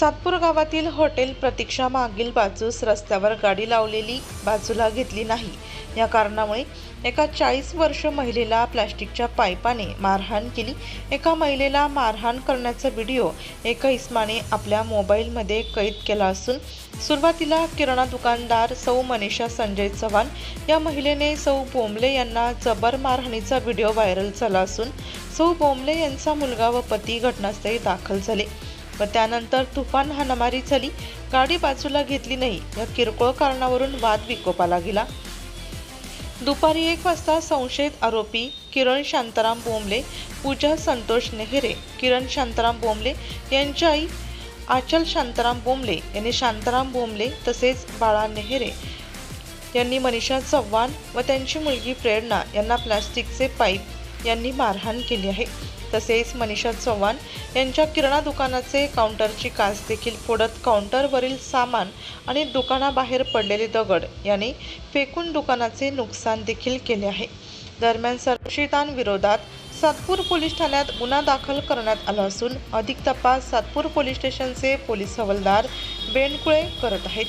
सातपूर गावातील हॉटेल प्रतीक्षा मागील बाजूस रस्त्यावर गाडी लावलेली बाजूला घेतली नाही. या कारणामुळे एका चाळीस वर्ष महिलेला प्लास्टिकच्या पाईपाने मारहाण केली. एका महिलेला मारहाण करण्याचा व्हिडिओ एका इस्माने आपल्या मोबाईलमध्ये कैद केला असून सुरुवातीला किराणा दुकानदार सौ मनीषा संजय चव्हाण या महिलेने सौ बोंबले यांना जबर मारहाणीचा व्हिडिओ व्हायरल झाला असून सौ बोंबले यांचा मुलगा व पती घटनास्थळी दाखल झाले. व त्यानंतर तुफान हाणामारी झाली. गाडी बाजूला घेतली नाही. या किरकोळ कारणावरून वाद विकोपाला गेला. दुपारी एक वाजता संशयित आरोपी किरण शांताराम बोंबले पूजा संतोष नेहरे किरण शांताराम बोंबले यांची आई आचल शांताराम बोंबले यांनी शांताराम बोंबले तसेच बाळा नेहरे यांनी मनीषा चव्हाण व त्यांची मुलगी प्रेरणा यांना प्लास्टिकचे पाईप यांनी मारहाण केली आहे. तसेच मनीषा चव्हाण यांच्या किराणा दुकानाचे काउंटरची काच देखील फोडत काउंटरवरील सामान आणि दुकानाबाहेर पडलेले दगड याने फेकून दुकानाचे नुकसान देखील केले आहे. दरम्यान संशयितांविरोधात सातपूर पोलीस ठाण्यात गुन्हा दाखल करण्यात आला असून अधिक तपास सातपूर पोलीस स्टेशनचे पोलीस हवालदार बेंडकुळे करत आहेत.